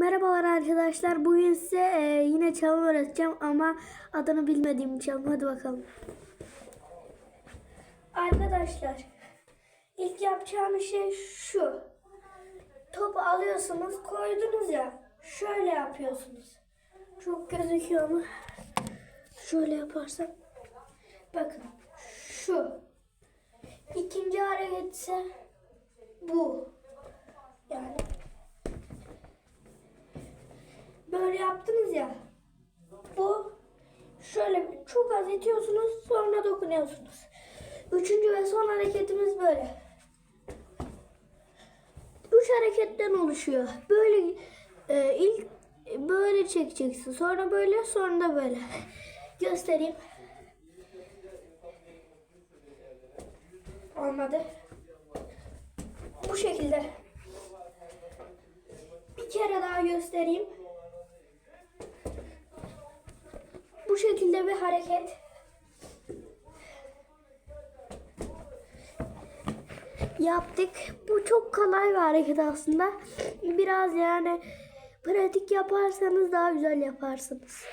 Merhabalar arkadaşlar. Bugün size e, yine çalım öğreteceğim ama adını bilmediğim çalım. Hadi bakalım. Arkadaşlar ilk yapacağınız şey şu. Topu alıyorsunuz koydunuz ya şöyle yapıyorsunuz. Çok gözüküyor mu? Şöyle yaparsam. Bakın şu. İkinci hareket ise bu. Böyle yaptınız ya. Bu şöyle çok az itiyorsunuz sonra dokunuyorsunuz. Üçüncü ve son hareketimiz böyle. Üç hareketten oluşuyor. Böyle e, ilk böyle çekeceksin. Sonra böyle sonra da böyle. Göstereyim. Olmadı. Bu şekilde. Bir kere daha göstereyim. Şekilde bir hareket. Yaptık. Bu çok kolay bir hareket aslında. Biraz yani pratik yaparsanız daha güzel yaparsınız.